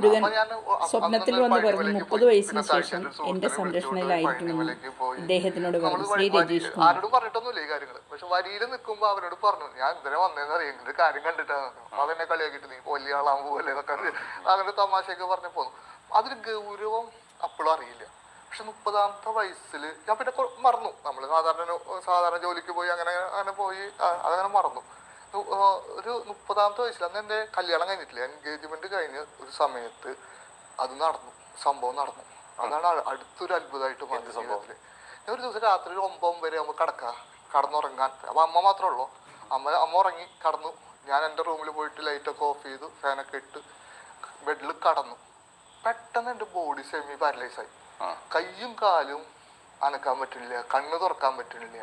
മുരുകൻ അപ്പൊ ഞാൻ ഒ- അ- സ്വപ്നത്തിൽ വന്ന് പറഞ്ഞു മുപ്പത്. വയസ്സിന് ശേഷം എന്റെ സംരക്ഷണയിലായിരിക്കുമെന്ന് ഇദ്ദേഹത്തിനോട് പറഞ്ഞു ശ്രീ രജീഷ് കുമാർ. ആരോടും പറഞ്ഞിട്ടൊന്നുമില്ല ഈ കാര്യങ്ങൾ. പക്ഷെ വരിയിൽ നിൽക്കുമ്പോൾ അവരോട് പറഞ്ഞു ഞാൻ അറിയാം ഇങ്ങനെ കാര്യം കണ്ടിട്ടാണ് അതെന്നെ നീ വലിയ പോലെ അങ്ങനെ തമാശയൊക്കെ പറഞ്ഞു പോന്നു. അതിന് ഗൗരവം അപ്പോഴും അറിയില്ല. പക്ഷെ മുപ്പതാമത്തെ വയസ്സിൽ ഞാൻ പിന്നെ മറന്നു. നമ്മൾ സാധാരണ സാധാരണ ജോലിക്ക് പോയി അങ്ങനെ അങ്ങനെ പോയി അതങ്ങനെ മറന്നു. ഒരു മുപ്പതാമത്തെ വയസ്സിൽ അന്ന് എന്റെ കല്യാണം കഴിഞ്ഞിട്ടില്ല? എൻഗേജ്മെന്റ് കഴിഞ്ഞ ഒരു സമയത്ത് അത് നടന്നു സംഭവം നടന്നു. അതാണ് അടുത്തൊരു അത്ഭുതമായിട്ട് മാറിയ സംഭവത്തിൽ ഞാൻ ഒരു ദിവസം രാത്രി ഒരു ഒമ്പത് വരെ നമ്മൾ കിടക്കുക കടന്നുറങ്ങാൻ. അപ്പൊ അമ്മ മാത്രമേ ഉള്ളൂ. അമ്മ അമ്മ ഉറങ്ങി കടന്നു. ഞാൻ എന്റെ റൂമിൽ പോയിട്ട് ലൈറ്റൊക്കെ ഓഫ് ചെയ്തു ഫാനൊക്കെ ഇട്ട് ബെഡിൽ കടന്നു. പെട്ടെന്ന് എന്റെ ബോഡി സെമി പാരലൈസ് ആയി. കയ്യും കാലും അനക്കാൻ പറ്റുന്നില്ല കണ്ണ് തുറക്കാൻ പറ്റുന്നില്ല.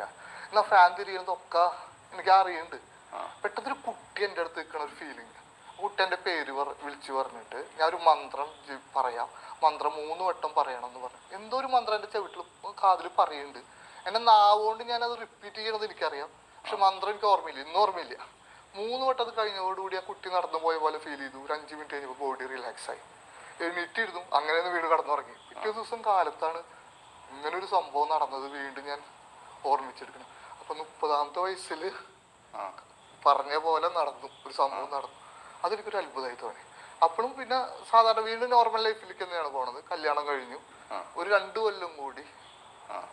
എന്നാ ഫാൻ തിരിയുന്നതൊക്കെ എനിക്ക് അറിയുന്നുണ്ട് പെട്ടെന്ന് ഒരു കുട്ടി എന്റെ അടുത്ത് നിൽക്കണ ഒരു ഫീലിംഗ് കുട്ടി എന്റെ പേര് വിളിച്ചു പറഞ്ഞിട്ട് ഞാൻ ഒരു മന്ത്രം പറയാം. മന്ത്രം മൂന്ന് വട്ടം പറയണം എന്ന് പറഞ്ഞു. എന്തോ ഒരു മന്ത്രം എന്റെ ചെവിട്ടിൽ കാതിൽ പറയുന്നുണ്ട്. എന്നെ നാവുകൊണ്ട് ഞാൻ അത് റിപ്പീറ്റ് ചെയ്യണത് എനിക്കറിയാം. പക്ഷെ മന്ത്രം എനിക്ക് ഓർമ്മയില്ല. ഇന്നും ഓർമ്മയില്ല. മൂന്ന് വട്ടം അത് കഴിഞ്ഞതോടുകൂടി ആ കുട്ടി നടന്നു പോയ പോലെ ഫീൽ ചെയ്തു. ഒരു അഞ്ച് മിനിറ്റ് കഴിഞ്ഞപ്പോൾ ബോഡി റിലാക്സ് ആയി. എണീറ്റിരുന്നു. അങ്ങനെ വീട് കടന്നുറങ്ങി. പിറ്റേ ദിവസം കാലത്താണ് ഇങ്ങനെ ഒരു സംഭവം നടന്നത് വീണ്ടും ഞാൻ ഓർമ്മിച്ചെടുക്കണം. അപ്പൊ മുപ്പതാമത്തെ വയസ്സിൽ പറഞ്ഞ പോലെ നടന്നു. ഒരു സംഭവം നടന്നു. അതെനിക്കൊരു അത്ഭുതമായി തോന്നി. അപ്പോഴും പിന്നെ സാധാരണ വീണ്ടും നോർമൽ ലൈഫിലേക്ക് തന്നെയാണ് പോണത്. കല്യാണം കഴിഞ്ഞു. ഒരു രണ്ടു കൊല്ലം കൂടി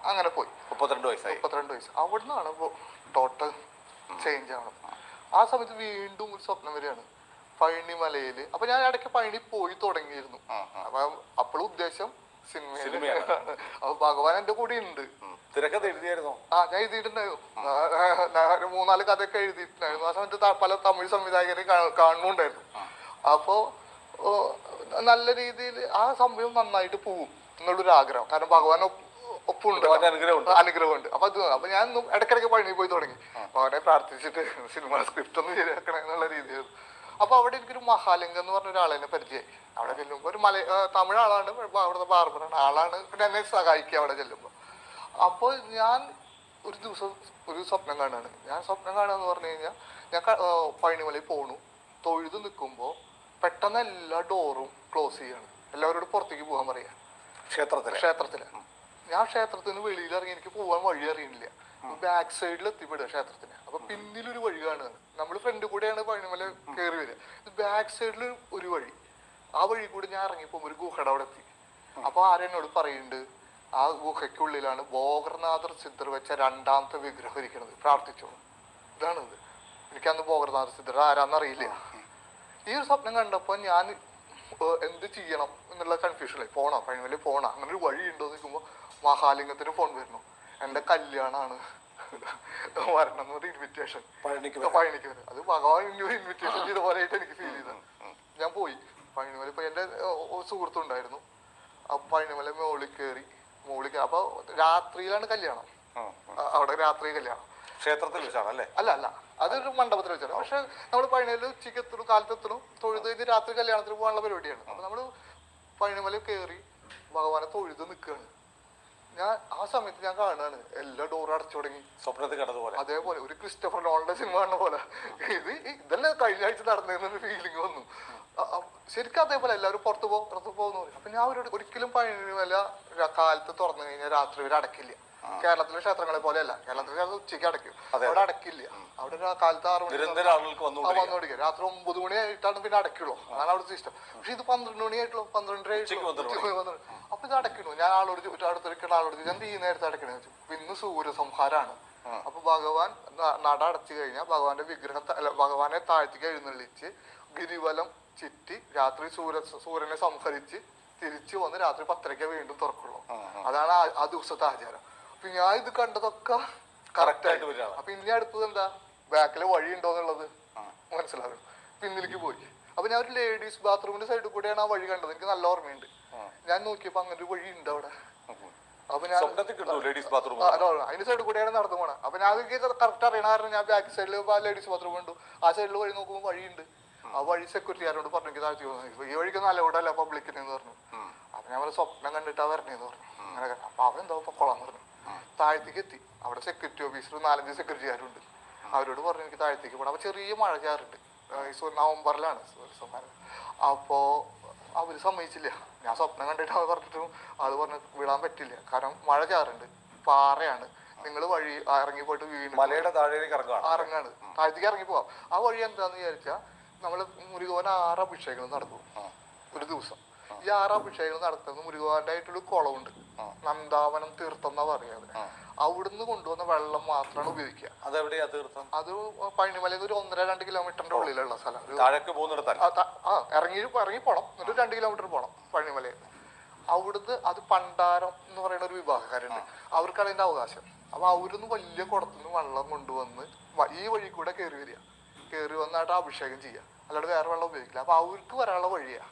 അങ്ങനെ പോയി. മുപ്പത്തിരണ്ട് വയസ്സായി. മുപ്പത്തിരണ്ട് വയസ്സ്. അവിടുന്നാണ് ടോട്ടൽ ചേഞ്ച് ആവണം ആ. സമയത്ത് വീണ്ടും ഒരു സ്വപ്നം വരികയാണ്. പഴനിമലയിൽ. അപ്പൊ ഞാൻ ഇടയ്ക്ക് പഴനി പോയി തുടങ്ങിയിരുന്നു. അപ്പൊ അപ്പോഴും ഉദ്ദേശം സിനിമ. അപ്പൊ ഭഗവാൻ എന്റെ കൂടെ ഉണ്ട്. തിരക്കഥ എഴുതിയായിരുന്നോ? ആ ഞാൻ എഴുതിയിട്ടുണ്ടായിരുന്നു. മൂന്നാൽ കഥയൊക്കെ എഴുതിയിട്ടുണ്ടായിരുന്നു. ആ സമയത്ത് പല തമിഴ് സംവിധായകരെ കാ- കാണുന്നുണ്ടായിരുന്നു. അപ്പോ നല്ല രീതിയിൽ ആ സമയം നന്നായിട്ട് പോകും എന്നുള്ളൊരു ആഗ്രഹം. കാരണം ഭഗവാൻ ഒപ്പ്- ഒപ്പുണ്ട്. അനുഗ്രഹമുണ്ട്. അപ്പൊ അത് അപ്പൊ ഞാൻ ഇടക്കിടക്ക് ഇടയ്ക്കിടയ്ക്ക് പഴനി പോയി തുടങ്ങി. അവനെ പ്രാർത്ഥിച്ചിട്ട് സിനിമ സ്ക്രിപ്റ്റ് ഒന്ന് ശരിയാക്കണം എന്നുള്ള രീതിയിൽ. അപ്പൊ അവിടെ എനിക്കൊരു മഹാലിംഗം എന്ന് പറഞ്ഞ ഒരാളെന്നെ പരിചയമായി. അവിടെ ചെല്ലുമ്പോൾ ഒരു മല തമിഴ് ആളാണ് അവിടുത്തെ ബാർബറാണ് ആളാണ് പിന്നെ എന്നെ സഹായിക്കുക അവിടെ ചെല്ലുമ്പോൾ അപ്പോൾ ഞാൻ ഒരു ദിവസം ഒരു സ്വപ്നം കാണാണ്. ഞാൻ സ്വപ്നം കാണുക എന്ന് പറഞ്ഞു കഴിഞ്ഞാൽ ഞാൻ പഴനിമലയിൽ പോണു. തൊഴുത് നിൽക്കുമ്പോൾ പെട്ടെന്ന് എല്ലാ ഡോറും ക്ലോസ് ചെയ്യാണ്. എല്ലാവരോടും പുറത്തേക്ക് പോകാൻ പറയാ. ക്ഷേത്രത്തിൽ ക്ഷേത്രത്തിൽ. ഞാൻ ക്ഷേത്രത്തിൽ നിന്ന് വെളിയിൽ ഇറങ്ങി എനിക്ക് പോകാൻ വഴി അറിയണില്ല ബാക്ക് സൈഡിൽ എത്തിപ്പെടുക ക്ഷേത്രത്തിന് അപ്പൊ പിന്നിലൊരു വഴി കാണുകയാണ് നമ്മൾ ഫ്രണ്ട് കൂടെയാണ് പഴനിമല കയറി വരിക ബാക്ക് സൈഡിൽ ഒരു വഴി. ആ വഴി കൂടി ഞാൻ ഇറങ്ങിപ്പോ ഒരു ഗുഹയുടെ അവിടെ എത്തി. അപ്പൊ ആരെന്നോട് പറയുന്നുണ്ട് ആ ഗുഹയ്ക്കുള്ളിലാണ് ഭോഗർനാഥർ സിദ്ധർ വെച്ച രണ്ടാമത്തെ വിഗ്രഹം ഇരിക്കുന്നത്. പ്രാർത്ഥിച്ചോളൂ ഇതാണിത്. എനിക്കന്ന് ഭോഗർനാഥർ സിദ്ധർ ആരാന്നറിയില്ല. ഈ ഒരു സ്വപ്നം കണ്ടപ്പോൾ ഞാൻ എന്ത് ചെയ്യണം എന്നുള്ള കൺഫ്യൂഷനിലായി പോണോ? പഴനിമലയിൽ പോണോ? അങ്ങനെ ഒരു വഴി ഉണ്ടോ എന്ന് നിൽക്കുമ്പോൾ മഹാലിംഗത്തിന് ഫോൺ വരുന്നു. എന്റെ കല്യാണമാണ് വരണം എന്നൊരു ഇൻവിറ്റേഷൻ പഴനിക്ക് പഴനിക്ക് വരും. അത് ഭഗവാൻ ഇൻവിറ്റേഷൻ ചെയ്ത പോലെയായിട്ട് എനിക്ക് ഫീൽ ചെയ്തത്. ഞാൻ പോയി. പഴനിമല ഇപ്പൊ എന്റെ സുഹൃത്തുണ്ടായിരുന്നു. ആ പഴനിമല മുകളിൽ കയറി മുകളിൽ അപ്പോൾ അപ്പൊ രാത്രിയിലാണ് കല്യാണം. അവിടെ രാത്രി കല്യാണം. ക്ഷേത്രത്തിൽ വെച്ചാണ് അല്ലേ? അല്ല അല്ല. അതൊരു മണ്ഡപത്തിൽ വെച്ചാണ്. പക്ഷെ നമ്മൾ പഴനിയിൽ ഉച്ചയ്ക്ക് കാലത്തെത്തണം തൊഴുത് കഴിഞ്ഞ് രാത്രി കല്യാണത്തിന് പോകാനുള്ള പരിപാടിയാണ്. അപ്പൊ നമ്മൾ പഴനിമല കയറി ഭഗവാനെ തൊഴുത് നിൽക്കുകയാണ് ഞാൻ ആ സമയത്ത് ഞാൻ കാണുകയാണ് എല്ലാ ഡോറും അടച്ചു തുടങ്ങി. സ്വപ്നത്തിൽ അതേപോലെ ഒരു ക്രിസ്റ്റഫർ നോളിന്റെ സിനിമ കാണുന്ന പോലെ. ഇത് ഇതല്ല കഴിഞ്ഞ ആഴ്ച നടന്നതെന്നൊരു ഫീലിംഗ് വന്നു. ശരിക്കും അതേപോലെ എല്ലാവരും പുറത്തു പോകും പുറത്തു പോകുന്നു. അപ്പൊ ഞാൻ അവരോട് ഒരിക്കലും പഴയ കാലത്ത് തുറന്നു കഴിഞ്ഞാൽ രാത്രി വരെ അടക്കില്ല. കേരളത്തിലെ ക്ഷേത്രങ്ങളെ പോലെയല്ല. കേരളത്തിലെ ക്ഷേത്രം ഉച്ചയ്ക്ക് അടയ്ക്കും. അവിടെ അടക്കില്ല അവിടെ ഒരു കാലത്ത് ആറ് മണി വന്നുകൊണ്ടിരിക്കുക രാത്രി ഒമ്പത് മണി ആയിട്ടാണ് പിന്നെ അടയ്ക്കുള്ളൂ. അതാണ് അവിടുത്തെ ഇഷ്ടം പക്ഷെ ഇത് പന്ത്രണ്ട് മണി ആയിട്ടുള്ളൂ പന്ത്രണ്ടര ആയിട്ടുള്ളൂ. അപ്പൊ ഇത് അടയ്ക്കണു ഞാൻ ആളോട് ചോദിച്ചു അടുത്തിരിക്കുന്ന ആളോട് ഞാൻ ഈ നേരത്തെ അടയ്ക്കണേ ഇന്ന് സൂര്യസംഹാരാണ് അപ്പൊ ഭഗവാൻ നട അടച്ചു കഴിഞ്ഞാൽ ഭഗവാന്റെ അല്ല ഭഗവാനെ താഴ്ത്തിക്ക് എഴുന്നള്ളിച്ച് ഗിരിവലം ചുറ്റി രാത്രി സൂര്യ സൂര്യനെ സംഹരിച്ച് തിരിച്ചു വന്ന് രാത്രി പത്തരയ്ക്ക് വീണ്ടും തുറക്കുള്ളൂ. അതാണ് ആ ദിവസത്തെ ആചാരം. അപ്പൊ ഞാൻ ഇത് കണ്ടതൊക്കെ കറക്റ്റ് ആയിട്ട് വരിക. അപ്പൊ ഇനി അടുത്തത് എന്താ? ബാക്കിൽ വഴി ഉണ്ടോ എന്നുള്ളത് മനസ്സിലാകും പിന്നിലേക്ക് പോയി. അപ്പൊ ഞാൻ ഒരു ലേഡീസ് ബാത്റൂമിന്റെ സൈഡിൽ കൂടെയാണ് ആ വഴി കണ്ടത്. എനിക്ക് നല്ല ഓർമ്മയുണ്ട്. ഞാൻ നോക്കിയപ്പോ അങ്ങനെ ഒരു വഴി ഉണ്ട് അവിടെ അപ്പൊ ഞാൻ. അതിന്റെ സൈഡിൽ കൂടെയാണ് നടന്നു പോണത്. അപ്പൊ ഞാൻ കറക്റ്റ് അറിയണ കാരണം ഞാൻ ബാക്ക് സൈഡിൽ ലേഡീസ് ബാത്റൂം കണ്ടു. ആ സൈഡിൽ വഴി നോക്കുമ്പോൾ വഴിയുണ്ട്. ആ. വഴി സെക്യൂരിറ്റി ആരോട് പറഞ്ഞു എനിക്ക് താഴ്ത്തി പോകുന്നു ഈ വഴിക്ക് നല്ല കൂടെ അല്ല പബ്ലിക്കിന് എന്ന് പറഞ്ഞു. അപ്പൊ ഞാൻ സ്വപ്നം കണ്ടിട്ടാ വരണേന്ന് പറഞ്ഞു. അങ്ങനെ അപ്പൊ അപ്പൊ എന്താ പൊക്കോളാന്ന് പറഞ്ഞു. താഴത്തേക്ക് എത്തി. അവിടെ സെക്യൂരിറ്റി ഓഫീസർ നാലഞ്ച് സെക്യൂരിറ്റിക്കാരുണ്ട് അവരോട് പറഞ്ഞു എനിക്ക് താഴത്തേക്ക് പോകണം അപ്പൊ ചെറിയ മഴ ചാറുണ്ട്. നവംബറിലാണ്. അപ്പോ അവർ സമ്മതിച്ചില്ല. ഞാൻ സ്വപ്നം കണ്ടിട്ട് അവർ പറഞ്ഞിട്ടും അത് പറഞ്ഞു വിടാൻ പറ്റില്ല. കാരണം മഴ ചാറുണ്ട്. പാറയാണ്. നിങ്ങൾ വഴി ഇറങ്ങി പോയിട്ട് വീണ് മലയുടെ താഴേക്ക് ഇറങ്ങാണ്. താഴത്തേക്ക് ഇറങ്ങി പോവാം ആ വഴി എന്താന്ന് വിചാരിച്ചാൽ നമ്മൾ മുരുകോൻ ആറ് അഭിഷേകങ്ങൾ നടക്കും ഒരു ദിവസം. ഈ ആറ് അഭിഷേകങ്ങൾ നടത്തുന്ന മുരുകോന്റെ ആയിട്ടൊരു കുളമുണ്ട്. നന്ദാവനം തീർത്ഥം എന്നാ പറയാ അതിന് അവിടുന്ന് കൊണ്ടുവന്ന വെള്ളം മാത്രമാണ് ഉപയോഗിക്കുക. അതെവിടെയാ തീർത്ഥം? അത് പഴനിമലയിൽ ഒരു ഒന്നര രണ്ട് കിലോമീറ്ററിന്റെ ഉള്ളിലുള്ള സ്ഥലം. താഴേക്ക് ആ, ഇറങ്ങി ഇറങ്ങി പോണം. എന്നിട്ട് രണ്ട് കിലോമീറ്റർ പോണം പഴനിമലയിൽ അവിടുന്ന് അത് പണ്ടാരം എന്ന് പറയുന്ന ഒരു വിഭാഗക്കാരുണ്ട് അവർക്കാണ് അതിന്റെ അവകാശം. അപ്പൊ അവരൊന്ന് വലിയ കുടത്തുനിന്ന് വെള്ളം കൊണ്ടുവന്ന് ഈ വഴി കൂടെ കയറി വരിക. കയറി വന്നായിട്ട് അഭിഷേകം ചെയ്യുക. അല്ലാണ്ട് വേറെ വെള്ളം ഉപയോഗിക്കില്ല. അപ്പൊ അവർക്ക് വരാനുള്ള വഴിയാ.